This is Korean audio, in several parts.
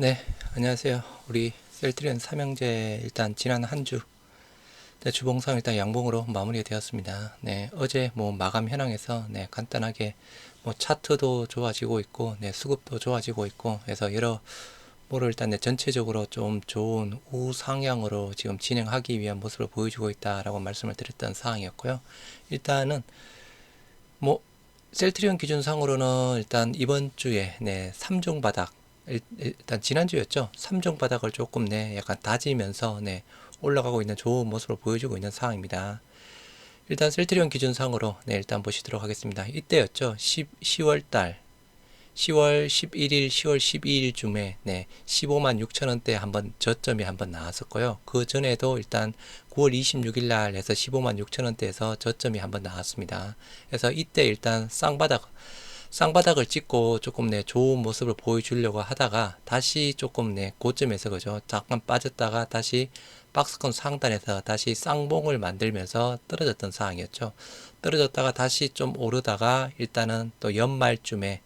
네, 안녕하세요. 우리 셀트리온 삼형제 일단 지난 한 주 주봉상 일단 양봉으로 마무리가 되었습니다. 네, 어제 뭐 마감 현황에서 네, 간단하게 뭐 차트도 좋아지고 있고 네, 수급도 좋아지고 있고 해서 여러 뭐를 일단 네, 전체적으로 좀 좋은 우상향으로 지금 진행하기 위한 모습을 보여주고 있다라고 말씀을 드렸던 상황이었고요. 일단은 뭐 셀트리온 기준상으로는 일단 이번 주에 네, 3종 바닥 일- 일단 지난주였죠. 3종 바닥을 조금 네, 약간 다지면서 네, 올라가고 있는 좋은 모습을 보여주고 있는 상황입니다. 일단 셀트리온 기준상으로 네, 일단 보시도록 하겠습니다. 이때였죠. 10, 10월 달 10월 11일, 10월 12일 쯤에 네, 15만 6천 원대 한번 저점이 한번 나왔었고요. 그 전에도 일단 9월 26일 날 해서 15만 6천 원대에서 저점이 한번 나왔습니다. 그래서 이때 일단 쌍바닥 쌍바닥을 찍고 조금 내 좋은 모습을 보여주려고 하다가 다시 조금 내 고점에서 그죠? 잠깐 빠졌다가 다시 박스권 상단에서 다시 쌍봉을 만들면서 떨어졌던 상황이었죠. 떨어졌다가 다시 좀 오르다가 일단은 또 연말쯤에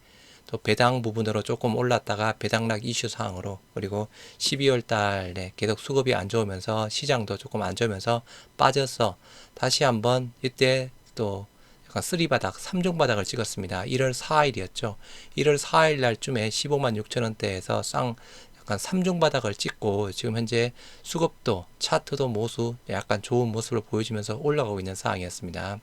또 배당 부분으로 조금 올랐다가 배당락 이슈 상황으로 그리고 12월 달에 계속 수급이 안 좋으면서 시장도 조금 안 좋으면서 빠져서 다시 한번 이때 또 약간 쓰리바닥, 삼종 바닥을 찍었습니다. 1월 4일이었죠. 1월 4일 날쯤에 15만 6천 원대에서 쌍 약간 삼종 바닥을 찍고 지금 현재 수급도 차트도 모수 약간 좋은 모습을 보여주면서 올라가고 있는 상황이었습니다.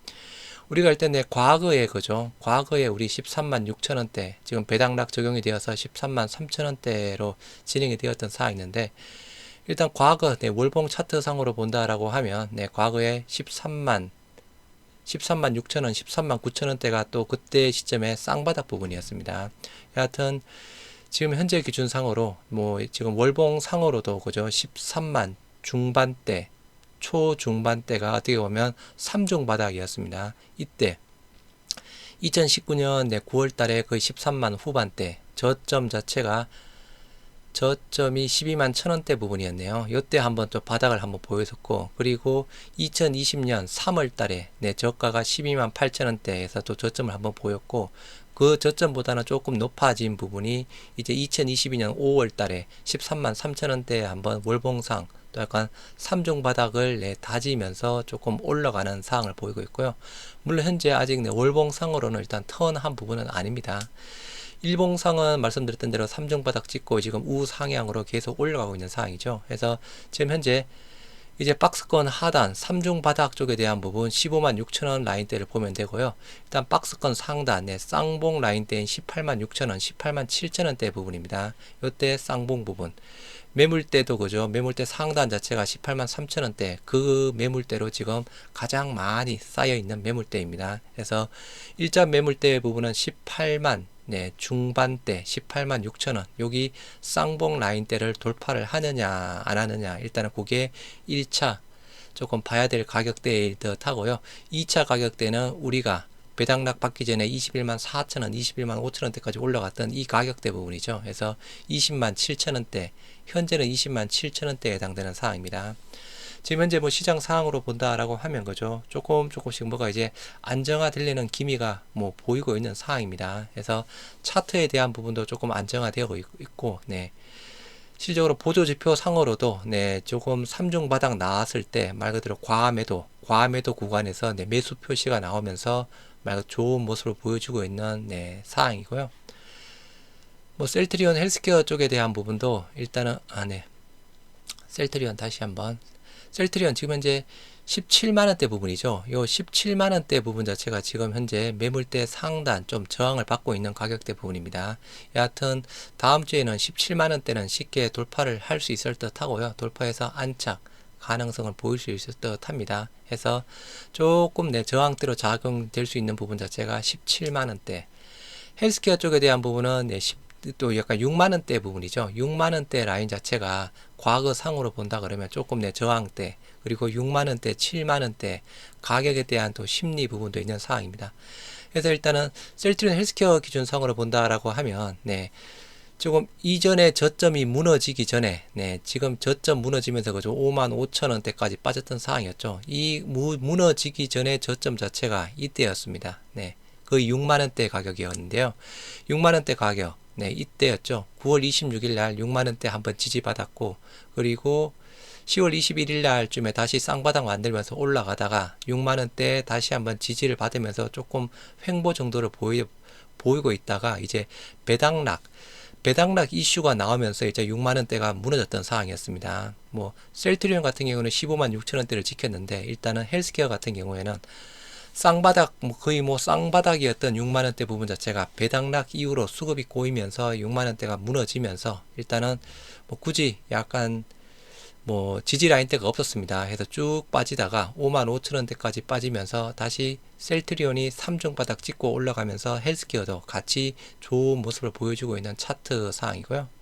우리가 일단 내 과거에 그죠? 과거에 우리 13만 6천 원대 지금 배당락 적용이 되어서 13만 3천 원대로 진행이 되었던 상황인데 일단 과거 네, 월봉 차트 상으로 본다라고 하면 네, 과거에 13만 13만 6천 원, 13만 9천 원대가 또 그때 시점에 쌍바닥 부분이었습니다. 여하튼 지금 현재 기준상으로 뭐 지금 월봉 상으로도 그죠 13만 중반대, 초중반대가 어떻게 보면 3종 바닥이었습니다. 이때 2019년 내 9월 달에 거의 13만 후반대 저점 자체가 저점이 12만 천 원대 부분이었네요. 이때 한번 또 바닥을 한번 보였었고 그리고 2020년 3월 달에 내 저가가 12만 8천 원대에서 또 저점을 한번 보였고 그 저점보다는 조금 높아진 부분이 이제 2022년 5월 달에 13만 3천 원대에 한번 월봉상 또 약간 3종 바닥을 내 다지면서 조금 올라가는 상황을 보이고 있고요. 물론 현재 아직 내 월봉상으로는 일단 턴한 부분은 아닙니다. 일봉상은 말씀드렸던 대로 3종 바닥 찍고 지금 우상향으로 계속 올라가고 있는 상황이죠. 그래서 지금 현재 이제 박스권 하단 3종 바닥 쪽에 대한 부분 15만 6천원 라인대를 보면 되고요. 일단 박스권 상단에 쌍봉 라인대인 18만 6천원, 18만 7천원대 부분입니다. 요때 쌍봉 부분. 매물대도 그죠. 매물대 상단 자체가 18만 3천원대. 그 매물대로 지금 가장 많이 쌓여 있는 매물대입니다. 그래서 일자 매물대 부분은 18만 네, 중반대 18만 6천 원. 여기 쌍봉 라인대를 돌파를 하느냐 안 하느냐 일단은 그게 1차 조금 봐야 될 가격대일 듯 하고요. 2차 가격대는 우리가 배당락 받기 전에 21만 4천 원, 21만 5천 원대까지 올라갔던 이 가격대 부분이죠. 그래서 20만 7천 원대, 현재는 20만 7천 원대에 해당되는 사항입니다. 지금 현재 뭐 시장 상황으로 본다라고 하면 거죠. 조금 조금씩 뭐가 이제 안정화되려는 기미가 뭐 보이고 있는 상황입니다. 그래서 차트에 대한 부분도 조금 안정화되고 있- 있고, 네. 실적으로 보조 지표 상으로도 네, 조금 3종 바닥 나왔을 때 말 그대로 과매도, 과매도 구간에서 네, 매수 표시가 나오면서 말 그대로 좋은 모습을 보여주고 있는 네, 사항이고요. 뭐 셀트리온 헬스케어 쪽에 대한 부분도 일단은 아 네. 셀트리온 다시 한번 셀트리온 지금 현재 17만 원대 부분이죠. 요 17만 원대 부분 자체가 지금 현재 매물대 상단 좀 저항을 받고 있는 가격대 부분입니다. 여하튼 다음 주에는 17만 원대는 쉽게 돌파를 할 수 있을 듯 하고요. 돌파해서 안착 가능성을 보일 수 있을 듯 합니다. 해서 조금 내 저항대로 작용될 수 있는 부분 자체가 17만 원대 헬스케어 쪽에 대한 부분은 네, 10, 또 약간 6만 원대 부분이죠. 6만 원대 라인 자체가 과거 상으로 본다 그러면 조금 내 저항대 그리고 6만 원대, 7만 원대 가격에 대한 또 심리 부분도 있는 상황입니다. 그래서 일단은 셀트리온 헬스케어 기준상으로 본다라고 하면 네. 조금 이전에 저점이 무너지기 전에 네, 지금 저점 무너지면서 그죠 5만 5천 원대까지 빠졌던 상황이었죠. 이 무, 무너지기 전에 저점 자체가 이때였습니다. 네. 거의 6만 원대 가격이었는데요. 6만 원대 가격. 네, 이때였죠. 9월 26일 날 6만 원대 한번 지지받았고 그리고 10월 21일 날쯤에 다시 쌍바닥 만들면서 올라가다가 6만 원대 다시 한번 지지를 받으면서 조금 횡보 정도를 보이, 보이고 있다가 이제 배당락 배당락 이슈가 나오면서 이제 6만 원대가 무너졌던 상황이었습니다. 뭐 셀트리온 같은 경우는 15만 6천 원대를 지켰는데 일단은 헬스케어 같은 경우에는 쌍바닥 뭐 거의 뭐 쌍바닥이었던 6만 원대 부분 자체가 배당락 이후로 수급이 꼬이면서 6만 원대가 무너지면서 일단은 뭐 굳이 약간 뭐 지지 라인대가 없었습니다. 해서 쭉 빠지다가 5만 5천 원대까지 빠지면서 다시 셀트리온이 3중 바닥 찍고 올라가면서 헬스케어도 같이 좋은 모습을 보여주고 있는 차트 상황이고요.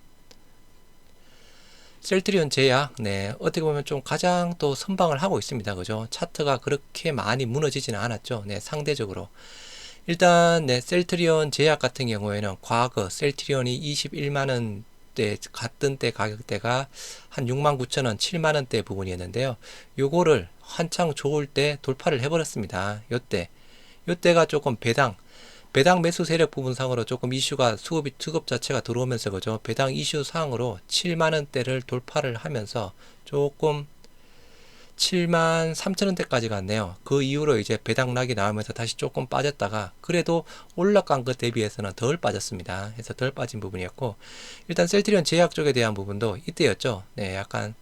셀트리온 제약, 네, 어떻게 보면 좀 가장 또 선방을 하고 있습니다. 그죠? 차트가 그렇게 많이 무너지지는 않았죠. 네, 상대적으로. 일단, 네, 셀트리온 제약 같은 경우에는 과거 셀트리온이 21만원 때, 갔던 때 가격대가 한 6만 9천 원, 7만 원대 부분이었는데요. 요거를 한창 좋을 때 돌파를 해버렸습니다. 요때. 요때가 조금 배당, 배당 매수 세력 부분상으로 조금 이슈가 수급이 투급 자체가 들어오면서 그죠 배당 이슈 상으로 7만 원대를 돌파를 하면서 조금 7만 3천 원대까지 갔네요. 그 이후로 이제 배당락이 나오면서 다시 조금 빠졌다가 그래도 올라간 것 대비해서는 덜 빠졌습니다. 해서 덜 빠진 부분이었고 일단 셀트리온 제약 쪽에 대한 부분도 이때였죠. 네, 약간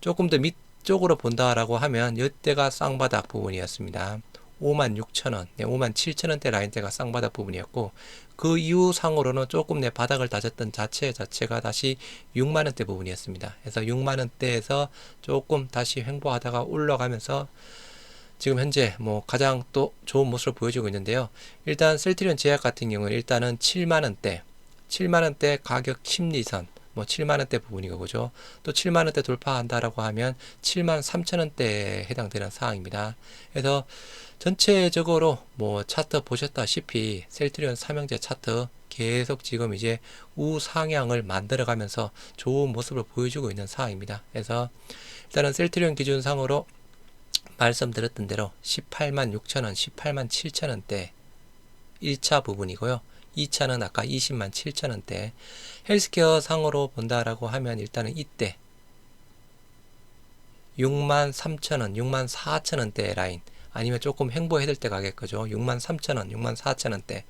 조금 더 밑쪽으로 본다라고 하면 이때가 쌍바닥 부분이었습니다. 5만 6천 원, 네, 5만 7천 원대 라인대가 쌍바닥 부분이었고 그 이후 상으로는 조금 내 바닥을 다졌던 자체 자체가 다시 6만 원대 부분이었습니다. 그래서 6만 원대에서 조금 다시 횡보하다가 올라가면서 지금 현재 뭐 가장 또 좋은 모습을 보여주고 있는데요. 일단 셀트리온 제약 같은 경우는 일단은 7만 원대, 7만 원대 가격 심리선 뭐 7만 원대 부분이고 그죠. 또 7만 원대 돌파한다라고 하면 7만 3천 원대에 해당되는 사항입니다. 그래서 전체적으로 뭐 차트 보셨다시피 셀트리온 삼형제 차트 계속 지금 이제 우상향을 만들어 가면서 좋은 모습을 보여주고 있는 상황입니다. 그래서 일단은 셀트리온 기준상으로 말씀드렸던 대로 18만 6천원, 18만 7천원대 1차 부분이고요. 2차는 아까 20만 7천원대 헬스케어 상으로 본다라고 하면 일단은 이때 6만 3천원, 6만 4천원대 라인 아니면 조금 횡보해야 될때 가겠죠. 6만 3천원, 6만 4천원대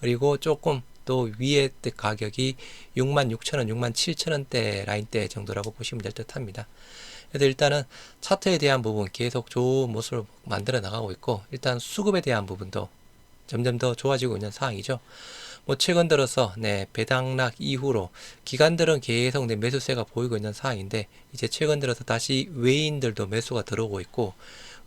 그리고 조금 또 위에 때 가격이 6만 6천원, 6만 7천원대 라인대 정도라고 보시면 될 듯 합니다. 그래서 일단은 차트에 대한 부분 계속 좋은 모습을 만들어 나가고 있고 일단 수급에 대한 부분도 점점 더 좋아지고 있는 상황이죠. 뭐 최근 들어서 네 배당락 이후로 기관들은 계속 네 매수세가 보이고 있는 상황인데 이제 최근 들어서 다시 외인들도 매수가 들어오고 있고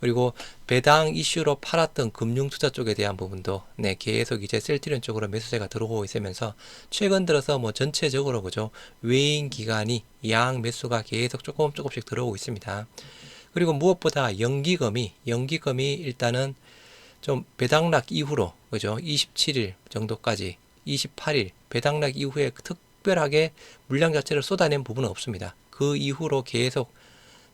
그리고 배당 이슈로 팔았던 금융투자 쪽에 대한 부분도 네 계속 이제 셀트리온 쪽으로 매수세가 들어오고 있으면서 최근 들어서 뭐 전체적으로 그죠 외인 기관이 양 매수가 계속 조금 조금씩 들어오고 있습니다. 그리고 무엇보다 연기금이 연기금이 일단은 좀 배당락 이후로 그죠 27일 정도까지 28일 배당락 이후에 특별하게 물량 자체를 쏟아낸 부분은 없습니다. 그 이후로 계속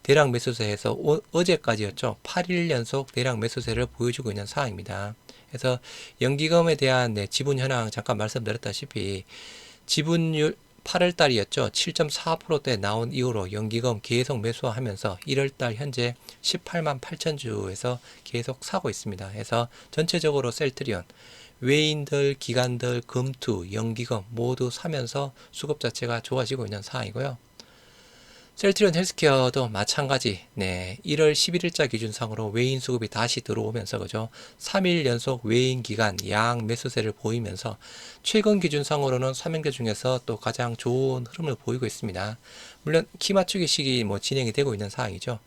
대량 매수세에서 오, 어제까지였죠. 8일 연속 대량 매수세를 보여주고 있는 상황입니다. 그래서 연기금에 대한 네, 지분 현황 잠깐 말씀드렸다시피 지분율 8월 달이었죠. 7.4%대 나온 이후로 연기금 계속 매수하면서 1월 달 현재 18만 8천 주에서 계속 사고 있습니다. 그래서 전체적으로 셀트리온 외인들, 기관들, 금투, 연기금 모두 사면서 수급 자체가 좋아지고 있는 상황이고요. 셀트리온 헬스케어도 마찬가지. 네. 1월 11일자 기준상으로 외인 수급이 다시 들어오면서 그죠? 3일 연속 외인 기간 양 매수세를 보이면서 최근 기준상으로는 삼형제 중에서 또 가장 좋은 흐름을 보이고 있습니다. 물론 키 맞추기 시기 뭐 진행이 되고 있는 상황이죠.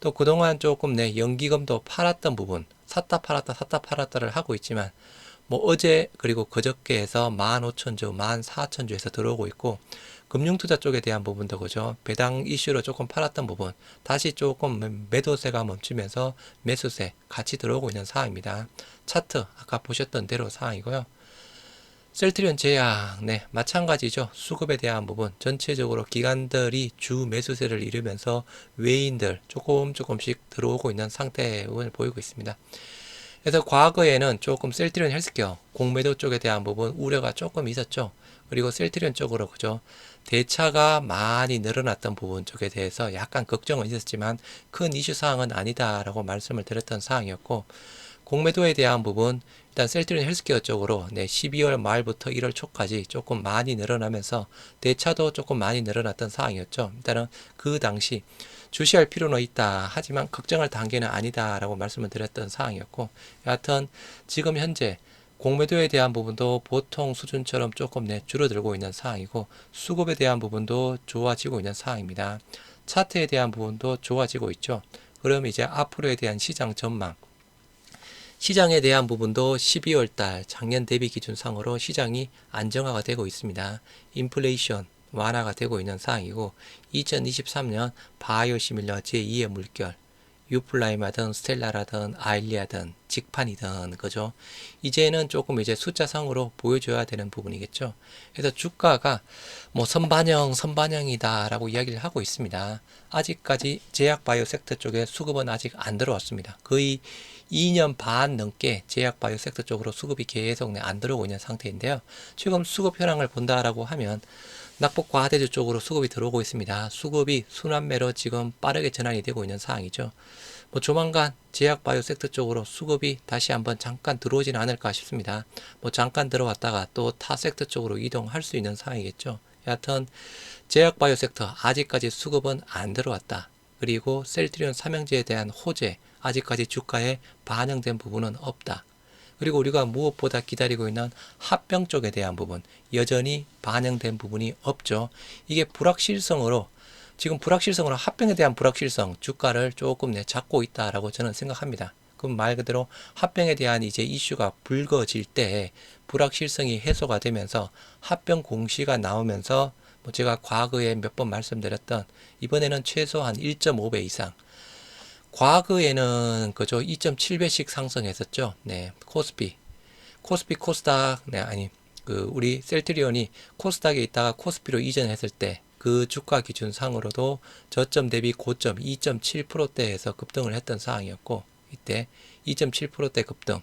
또 그동안 조금 내 연기금도 팔았던 부분 샀다 팔았다 샀다 팔았다를 하고 있지만 뭐 어제 그리고 그저께에서 15,000주, 14,000주에서 들어오고 있고 금융투자 쪽에 대한 부분도 그죠. 배당 이슈로 조금 팔았던 부분 다시 조금 매도세가 멈추면서 매수세 같이 들어오고 있는 상황입니다. 차트 아까 보셨던 대로 상황이고요. 셀트리온 제약, 네, 마찬가지죠. 수급에 대한 부분, 전체적으로 기관들이 주 매수세를 이루면서 외인들 조금 조금씩 들어오고 있는 상태를 보이고 있습니다. 그래서 과거에는 조금 셀트리온 헬스케어 공매도 쪽에 대한 부분 우려가 조금 있었죠. 그리고 셀트리온 쪽으로 그죠. 대차가 많이 늘어났던 부분 쪽에 대해서 약간 걱정은 있었지만 큰 이슈 사항은 아니다라고 말씀을 드렸던 사항이었고 공매도에 대한 부분 일단 셀트리온 헬스케어 쪽으로 네, 12월 말부터 1월 초까지 조금 많이 늘어나면서 대차도 조금 많이 늘어났던 상황이었죠. 일단은 그 당시 주시할 필요는 있다. 하지만 걱정할 단계는 아니다라고 말씀을 드렸던 상황이었고 여하튼 지금 현재 공매도에 대한 부분도 보통 수준처럼 조금 네, 줄어들고 있는 상황이고 수급에 대한 부분도 좋아지고 있는 상황입니다. 차트에 대한 부분도 좋아지고 있죠. 그럼 이제 앞으로에 대한 시장 전망 시장에 대한 부분도 12월 달 작년 대비 기준상으로 시장이 안정화가 되고 있습니다. 인플레이션 완화가 되고 있는 상황이고 2023년 바이오 시밀러 제2의 물결 유플라임하든 스텔라라든 아일리아든 직판이든 그죠? 이제는 조금 이제 숫자상으로 보여줘야 되는 부분이겠죠? 그래서 주가가 뭐 선반영 선반영이다라고 이야기를 하고 있습니다. 아직까지 제약 바이오 섹터 쪽에 수급은 아직 안 들어왔습니다. 거의 2년 반 넘게 제약 바이오 섹터 쪽으로 수급이 계속 네, 안 들어오고 있는 상태인데요. 지금 수급 현황을 본다라고 하면 낙폭 과대주 쪽으로 수급이 들어오고 있습니다. 수급이 순환매로 지금 빠르게 전환이 되고 있는 상황이죠. 뭐 조만간 제약 바이오 섹터 쪽으로 수급이 다시 한번 잠깐 들어오지는 않을까 싶습니다. 뭐 잠깐 들어왔다가 또 타 섹터 쪽으로 이동할 수 있는 상황이겠죠. 여하튼 제약 바이오 섹터 아직까지 수급은 안 들어왔다. 그리고 셀트리온 삼형제에 대한 호재 아직까지 주가에 반영된 부분은 없다. 그리고 우리가 무엇보다 기다리고 있는 합병 쪽에 대한 부분 여전히 반영된 부분이 없죠. 이게 불확실성으로 지금 불확실성으로 합병에 대한 불확실성 주가를 조금 내 잡고 있다라고 저는 생각합니다. 그럼 말 그대로 합병에 대한 이제 이슈가 불거질 때 불확실성이 해소가 되면서 합병 공시가 나오면서 뭐 제가 과거에 몇 번 말씀드렸던 이번에는 최소한 1.5배 이상 과거에는 그죠 2.7배씩 상승했었죠. 네, 코스피, 코스피 코스닥, 네 아니 그 우리 셀트리온이 코스닥에 있다가 코스피로 이전했을 때 그 주가 기준 상으로도 저점 대비 고점 2.7%대에서 급등을 했던 상황이었고 이때 2.7%대 급등.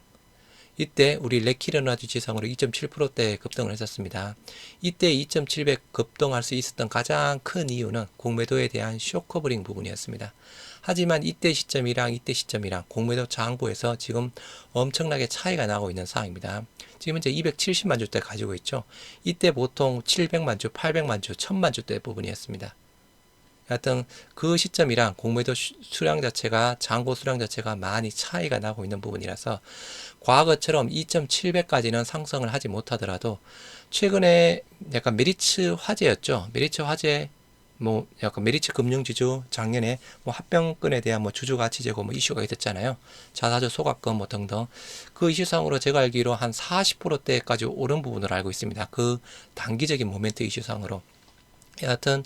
이때 우리 레키르나주 지상으로 2.7%대 급등을 했었습니다. 이때 2.7배 급등할 수 있었던 가장 큰 이유는 공매도에 대한 쇼커브링 부분이었습니다. 하지만 이때 시점이랑 이때 시점이랑 공매도 장부에서 지금 엄청나게 차이가 나고 있는 상황입니다. 지금 현재 270만 주대 가지고 있죠. 이때 보통 700만 주, 800만 주, 1000만 주대 부분이었습니다. 하여튼 그 시점이랑 공매도 수량 자체가 장고 수량 자체가 많이 차이가 나고 있는 부분이라서 과거처럼 2.7배까지는 상승을 하지 못하더라도 최근에 약간 메리츠 화재였죠. 메리츠 화재 뭐 약간 메리츠 금융지주 작년에 뭐 합병권에 대한 뭐 주주 가치 제고 뭐 이슈가 있었잖아요. 자사주 소각권 뭐 등등 그 이슈상으로 제가 알기로 한 40%대까지 오른 부분을 알고 있습니다. 그 단기적인 모멘트 이슈상으로 여하튼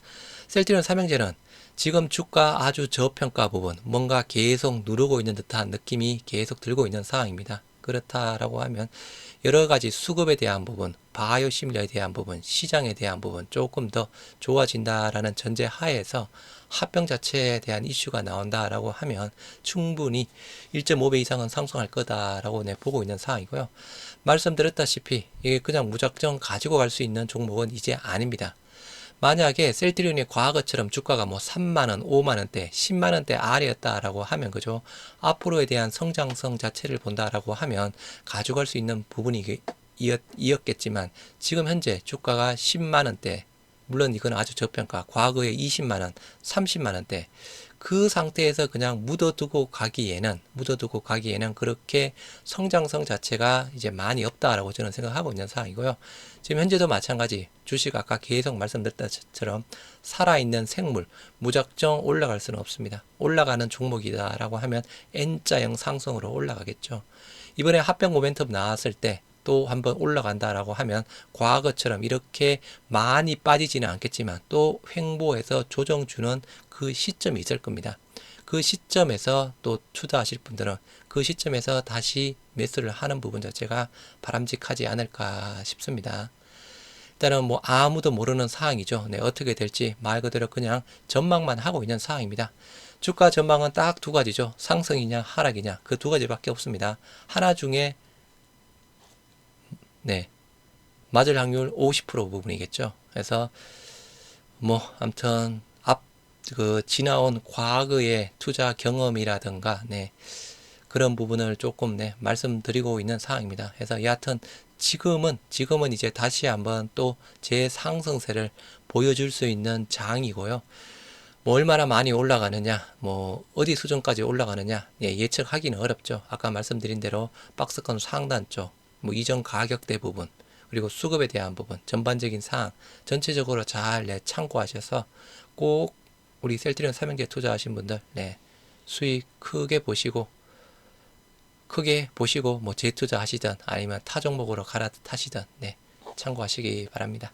셀트리온 삼형제는 지금 주가 아주 저평가 부분 뭔가 계속 누르고 있는 듯한 느낌이 계속 들고 있는 상황입니다. 그렇다라고 하면 여러 가지 수급에 대한 부분, 바이오 시밀러에 대한 부분, 시장에 대한 부분 조금 더 좋아진다라는 전제 하에서 합병 자체에 대한 이슈가 나온다라고 하면 충분히 1.5배 이상은 상승할 거다라고 내 보고 있는 상황이고요. 말씀드렸다시피 이게 그냥 무작정 가지고 갈 수 있는 종목은 이제 아닙니다. 만약에 셀트리온이 과거처럼 주가가 뭐 3만원, 5만원대, 10만원대 아래였다라고 하면 그죠? 앞으로에 대한 성장성 자체를 본다라고 하면 가져갈 수 있는 부분이 이었 겠지만 지금 현재 주가가 10만원대 물론 이건 아주 저평가 과거에 20만원, 30만원대 그 상태에서 그냥 묻어두고 가기에는 묻어두고 가기에는 그렇게 성장성 자체가 이제 많이 없다라고 저는 생각하고 있는 상황이고요. 지금 현재도 마찬가지 주식 아까 계속 말씀드렸다처럼 살아있는 생물 무작정 올라갈 수는 없습니다. 올라가는 종목이다라고 하면 N자형 상승으로 올라가겠죠. 이번에 합병 모멘텀 나왔을 때 또 한번 올라간다라고 하면 과거처럼 이렇게 많이 빠지지는 않겠지만 또 횡보해서 조정 주는 그 시점이 있을 겁니다. 그 시점에서 또 투자하실 분들은 그 시점에서 다시 매수를 하는 부분 자체가 바람직하지 않을까 싶습니다. 일단은 뭐 아무도 모르는 사항이죠. 네, 어떻게 될지 말 그대로 그냥 전망만 하고 있는 사항입니다. 주가 전망은 딱 두 가지죠. 상승이냐 하락이냐 그 두 가지밖에 없습니다. 하나 중에 네 맞을 확률 50% 부분이겠죠. 그래서 뭐 아무튼 앞 그 지나온 과거의 투자 경험이라든가 네. 그런 부분을 조금 네, 말씀드리고 있는 상황입니다. 그래서 여하튼 지금은 지금은 이제 다시 한번 또 제 상승세를 보여줄 수 있는 장이고요. 뭐 얼마나 많이 올라가느냐, 뭐 어디 수준까지 올라가느냐 예, 예측하기는 어렵죠. 아까 말씀드린 대로 박스권 상단 쪽, 뭐 이전 가격대 부분, 그리고 수급에 대한 부분, 전반적인 사항 전체적으로 잘 네, 참고하셔서 꼭 우리 셀트리온 삼형제 투자하신 분들 네, 수익 크게 보시고 크게 보시고 뭐 재투자 하시든 아니면 타 종목으로 갈아타시든 네, 참고하시기 바랍니다.